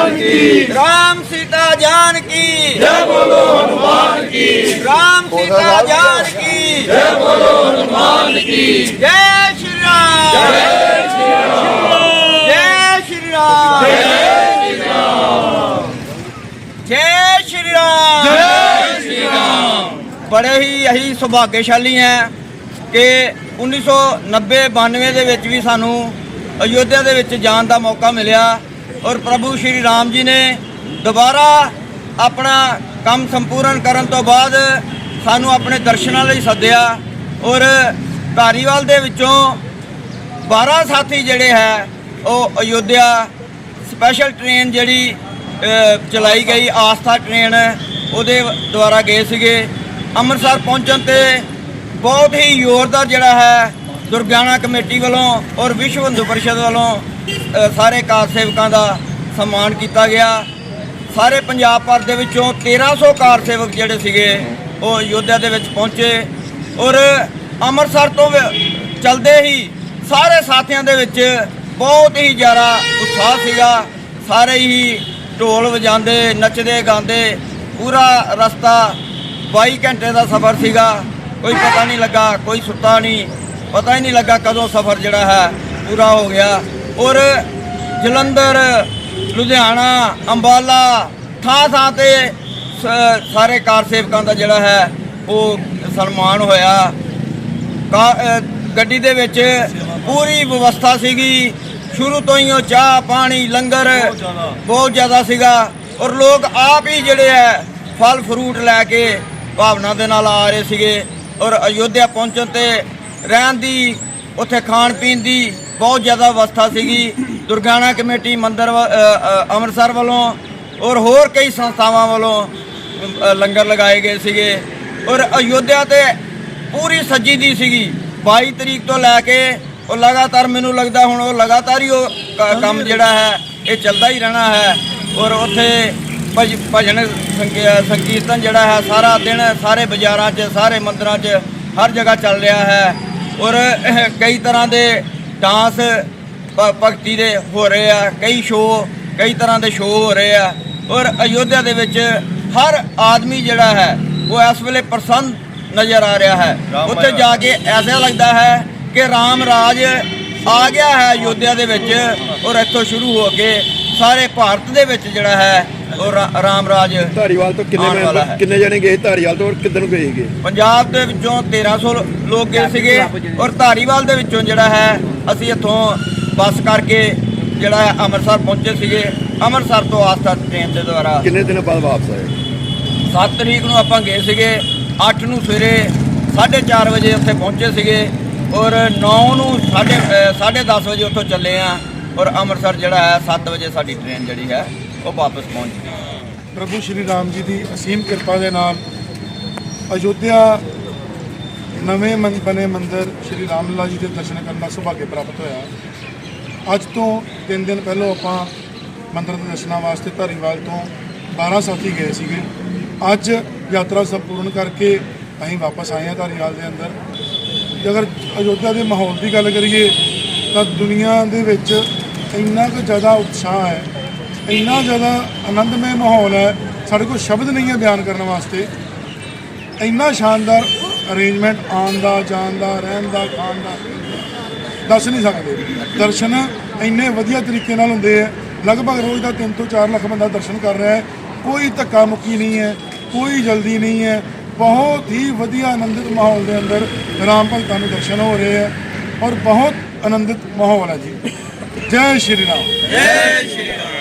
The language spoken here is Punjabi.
हनुमान की राम सीता जान की जय बोलो हनुमान की राम सीता जान की जय बोलो हनुमान की जय श्री राम जय श्री राम जय श्री राम जय श्री राम जय श्री राम ਬੜੇ ਹੀ ਅਸੀਂ ਸੁਭਾਗਿਆਸ਼ਾਲੀ ਹਾਂ ਕਿ 1990-92 ਦੇ ਵਿੱਚ ਵੀ ਸਾਨੂੰ ਅਯੋਧਿਆ ਦੇ ਵਿੱਚ ਜਾਣ ਦਾ ਮੌਕਾ ਮਿਲਿਆ ਔਰ ਪ੍ਰਭੂ ਸ਼੍ਰੀ ਰਾਮ ਜੀ ਨੇ ਦੁਬਾਰਾ ਆਪਣਾ ਕੰਮ ਸੰਪੂਰਨ ਕਰਨ ਤੋਂ ਬਾਅਦ ਸਾਨੂੰ ਆਪਣੇ ਦਰਸ਼ਨਾਂ ਲਈ ਸੱਦਿਆ ਔਰ ਧਾਰੀਵਾਲ ਦੇ ਵਿੱਚੋਂ 12 ਸਾਥੀ ਜਿਹੜੇ ਹੈ, ਉਹ ਅਯੋਧਿਆ ਸਪੈਸ਼ਲ ਟ੍ਰੇਨ ਜਿਹੜੀ ਚਲਾਈ ਗਈ, ਆਸਥਾ ਟ੍ਰੇਨ ਉਹਦੇ ਦੁਆਰਾ ਗਏ ਸੀਗੇ। ਅੰਮ੍ਰਿਤਸਰ ਪਹੁੰਚਣ ਤੇ ਬਹੁਤ ਹੀ ਜ਼ੋਰਦਾਰ ਜਿਹੜਾ ਹੈ, ਦੁਰਗਿਆਣਾ ਕਮੇਟੀ ਵੱਲੋਂ ਔਰ ਵਿਸ਼ਵ ਹਿੰਦੂ ਪਰਿਸ਼ਦ ਵੱਲੋਂ ਸਾਰੇ ਕਾਰ ਸੇਵਕਾਂ ਦਾ ਸਨਮਾਨ ਕੀਤਾ ਗਿਆ। ਸਾਰੇ ਪੰਜਾਬ ਭਰ ਦੇ ਵਿੱਚੋਂ 1300 ਕਾਰ ਸੇਵਕ ਜਿਹੜੇ ਸੀਗੇ, ਉਹ ਅਯੋਧਿਆ ਦੇ ਵਿੱਚ ਪਹੁੰਚੇ ਔਰ ਅੰਮ੍ਰਿਤਸਰ ਤੋਂ ਵ- ਚਲਦੇ ਹੀ ਸਾਰੇ ਸਾਥੀਆਂ ਦੇ ਵਿੱਚ ਬਹੁਤ ਹੀ ਜ਼ਿਆਦਾ ਉਤਸ਼ਾਹ ਸੀਗਾ। ਸਾਰੇ ਹੀ ਢੋਲ ਵਜਾਉਂਦੇ, ਨੱਚਦੇ, ਗਾਉਂਦੇ, ਪੂਰਾ ਰਸਤਾ 22 ਘੰਟੇ ਦਾ ਸਫ਼ਰ ਸੀਗਾ। ਕੋਈ ਪਤਾ ਨਹੀਂ ਲੱਗਾ, ਕੋਈ ਸੁੱਤਾ ਨਹੀਂ, ਪਤਾ ਹੀ ਨਹੀਂ ਲੱਗਾ ਕਦੋਂ ਸਫ਼ਰ ਜਿਹੜਾ ਹੈ ਪੂਰਾ ਹੋ ਗਿਆ। ਔਰ ਜਲੰਧਰ ਲੁਧਿਆਣਾ ਅੰਬਾਲਾ ਥਾਂ ਥਾਂ ਤੇ ਸਾਰੇ ਕਾਰ ਸੇਵਕਾਂ ਦਾ ਜਿਹੜਾ ਹੈ ਉਹ ਸਨਮਾਨ ਹੋਇਆ। ਗੱਡੀ ਦੇ ਵਿੱਚ ਪੂਰੀ ਵਿਵਸਥਾ ਸੀਗੀ। ਸ਼ੁਰੂ ਤੋਂ ਹੀ ਉਹ ਚਾਹ ਪਾਣੀ ਲੰਗਰ ਬਹੁਤ ਜ਼ਿਆਦਾ। ਸੀਗਾ। ਔਰ ਲੋਕ ਆਪ ਹੀ ਜਿਹੜੇ ਹੈ ਫਲ ਫਰੂਟ ਲੈ ਕੇ ਭਾਵਨਾ ਦੇ ਨਾਲ ਆ ਰਹੇ ਸੀਗੇ। ਔਰ ਅਯੋਧਿਆ ਪਹੁੰਚਣ ਤੇ ਰਹਿਣ ਦੀ ਉੱਥੇ ਖਾਣ ਪੀਣ ਦੀ ਬਹੁਤ ਜ਼ਿਆਦਾ ਵਿਵਸਥਾ ਸੀਗੀ। ਦੁਰਗਾਣਾ ਕਮੇਟੀ ਮੰਦਿਰ ਅੰਮ੍ਰਿਤਸਰ ਵੱਲੋਂ ਔਰ ਹੋਰ ਕਈ ਸੰਸਥਾਵਾਂ ਵੱਲੋਂ ਲੰਗਰ ਲਗਾਏ ਗਏ ਸੀਗੇ। ਔਰ ਅਯੋਧਿਆ ਤੇ ਪੂਰੀ ਸੱਜੀ ਦੀ ਸੀਗੀ। 22 ਤਰੀਕ ਤੋਂ ਲੈ ਕੇ ਉਹ ਲਗਾਤਾਰ ਮੈਨੂੰ ਲੱਗਦਾ ਹੁਣ ਉਹ ਲਗਾਤਾਰ ਹੀ ਉਹ ਕੰਮ ਜਿਹੜਾ ਹੈ। ਇਹ ਚੱਲਦਾ ਹੀ ਰਹਿਣਾ ਹੈ। ਔਰ ਉੱਥੇ ਭਜ- ਭਜਨ ਸੰਕੀ- ਸੰਕੀਰਤਨ ਜਿਹੜਾ ਹੈ ਸਾਰਾ ਦਿਨ ਸਾਰੇ ਬਾਜ਼ਾਰਾਂ 'ਚ ਸਾਰੇ ਮੰਦਿਰਾਂ 'ਚ ਹਰ ਜਗ੍ਹਾ ਚੱਲ ਰਿਹਾ ਹੈ। ਔਰ ਕਈ ਤਰ੍ਹਾਂ ਦੇ ਡਾਂਸ ਭਗਤੀ ਦੇ ਹੋ ਰਹੇ ਆ ਕਈ ਸ਼ੋਅ ਕਈ ਤਰ੍ਹਾਂ ਦੇ ਸ਼ੋਅ ਹੋ ਰਹੇ ਆ ਔਰ ਅਯੋਧਿਆ ਦੇ ਵਿੱਚ ਹਰ ਆਦਮੀ ਜਿਹੜਾ ਹੈ ਉਹ ਇਸ ਵੇਲੇ ਪ੍ਰਸੰਨ ਨਜ਼ਰ ਆ ਰਿਹਾ ਹੈ। ਉੱਥੇ ਜਾ ਕੇ ਐਸਾ ਲੱਗਦਾ ਹੈ ਕਿ ਰਾਮ ਰਾਜ ਆ ਗਿਆ ਹੈ ਅਯੋਧਿਆ ਦੇ ਵਿੱਚ ਔਰ ਇੱਥੋਂ ਸ਼ੁਰੂ ਹੋ ਕੇ ਸਾਰੇ ਭਾਰਤ ਦੇ ਵਿੱਚ ਜਿਹੜਾ ਹੈ ਉਹ ਰਾ- ਰਾਮ ਰਾਜ ਧਾਰੀਵਾਲ ਤੋਂ ਕਿੰਨੇ ਮੈਂਬਰ। ਕਿੰਨੇ ਜਣੇ ਗਏ ਧਾਰੀਵਾਲ ਤੋਂ ਔਰ ਕਿੱਧਰ ਨੂੰ ਗਏ ਪੰਜਾਬ ਦੇ ਵਿੱਚੋਂ 1300 ਲੋਕ ਗਏ ਸੀਗੇ ਔਰ ਧਾਰੀਵਾਲ ਦੇ ਵਿੱਚੋਂ ਜਿਹੜਾ ਹੈ ਅਸੀਂ ਇੱਥੋਂ ਬੱਸ ਕਰਕੇ ਜਿਹੜਾ ਹੈ ਅੰਮ੍ਰਿਤਸਰ ਪਹੁੰਚੇ ਸੀਗੇ ਅੰਮ੍ਰਿਤਸਰ ਤੋਂ ਆਸਥਾ ਟ੍ਰੇਨ ਦੇ ਦੁਆਰਾ। ਕਿੰਨੇ ਦਿਨ ਬਾਅਦ ਵਾਪਸ ਆਏ? 7 ਤਰੀਕ ਨੂੰ ਆਪਾਂ ਗਏ ਸੀਗੇ 8 ਨੂੰ ਸਵੇਰੇ 4:30 ਵਜੇ ਉੱਥੇ ਪਹੁੰਚੇ ਸੀਗੇ ਔਰ 9 ਨੂੰ 10:30 ਵਜੇ ਉੱਥੋਂ ਚੱਲੇ ਆ ਔਰ ਅੰਮ੍ਰਿਤਸਰ ਜਿਹੜਾ ਹੈ 7 ਵਜੇ ਸਾਡੀ ਟ੍ਰੇਨ ਜਿਹੜੀ ਹੈ ਉਹ ਵਾਪਸ ਪਹੁੰਚ ਗਈ। ਪ੍ਰਭੂ ਸ਼੍ਰੀ ਰਾਮ ਜੀ ਦੀ ਅਸੀਮ ਕਿਰਪਾ ਦੇ ਨਾਲ ਅਯੋਧਿਆ ਨਵੇਂ ਮਨ ਬਣੇ ਮੰਦਿਰ ਸ਼੍ਰੀ ਰਾਮ ਲੱਲਾ ਜੀ ਦੇ ਦਰਸ਼ਨ ਕਰਨ ਦਾ ਸੁਭਾਗ ਪ੍ਰਾਪਤ ਹੋਇਆ। ਅੱਜ ਤੋਂ 3 ਦਿਨ ਪਹਿਲਾਂ ਆਪਾਂ ਮੰਦਿਰ ਦੇ ਦਰਸ਼ਨਾਂ ਵਾਸਤੇ ਧਾਰੀਵਾਲ ਤੋਂ 12 ਸਾਥੀ ਗਏ ਸੀਗੇ। ਅੱਜ ਯਾਤਰਾ ਸੰਪੂਰਨ ਕਰਕੇ ਅਸੀਂ ਵਾਪਸ ਆਏ ਹਾਂ ਧਾਰੀਵਾਲ ਦੇ ਅੰਦਰ। ਜੇ ਅਗਰ ਅਯੋਧਿਆ ਦੇ ਮਾਹੌਲ ਦੀ ਗੱਲ ਕਰੀਏ, ਤਾਂ ਦੁਨੀਆ ਦੇ ਵਿੱਚ ਇੰਨਾ ਕੁ ਜ਼ਿਆਦਾ ਉਤਸ਼ਾਹ ਹੈ, ਇੰਨਾ ਜ਼ਿਆਦਾ ਆਨੰਦਮਈ ਮਾਹੌਲ ਹੈ, ਸਾਡੇ ਕੋਲ ਸ਼ਬਦ ਨਹੀਂ ਹੈ ਬਿਆਨ ਕਰਨ ਵਾਸਤੇ। ਇੰਨਾ ਸ਼ਾਨਦਾਰ ਅਰੇਂਜਮੈਂਟ ਆਉਣ ਦਾ, ਜਾਣ ਦਾ, ਰਹਿਣ ਦਾ, ਖਾਣ ਦਾ। ਦੱਸ ਨਹੀਂ ਸਕਦੇ। ਦਰਸ਼ਨ ਇੰਨੇ ਵਧੀਆ ਤਰੀਕੇ ਨਾਲ ਹੁੰਦੇ ਆ। ਲਗਭਗ ਰੋਜ਼ ਦਾ 3 ਤੋਂ 4 ਲੱਖ ਬੰਦਾ ਦਰਸ਼ਨ ਕਰ ਰਿਹਾ ਹੈ। ਕੋਈ ਧੱਕਾ ਮੁੱਕੀ ਨਹੀਂ ਹੈ, ਕੋਈ ਜਲਦੀ ਨਹੀਂ ਹੈ। ਬਹੁਤ ਹੀ ਵਧੀਆ ਆਨੰਦਿਤ ਮਾਹੌਲ ਦੇ ਅੰਦਰ ਰਾਮ ਭਗਤਾਂ ਨੂੰ ਦਰਸ਼ਨ ਹੋ ਰਹੇ ਹੈ ਔਰ ਬਹੁਤ ਆਨੰਦਿਤ ਮਾਹੌਲ ਹੈ ਜੀ। ਜੈ ਸ਼੍ਰੀ ਰਾਮ। ਜੈ ਸ਼੍ਰੀ ਰਾਮ।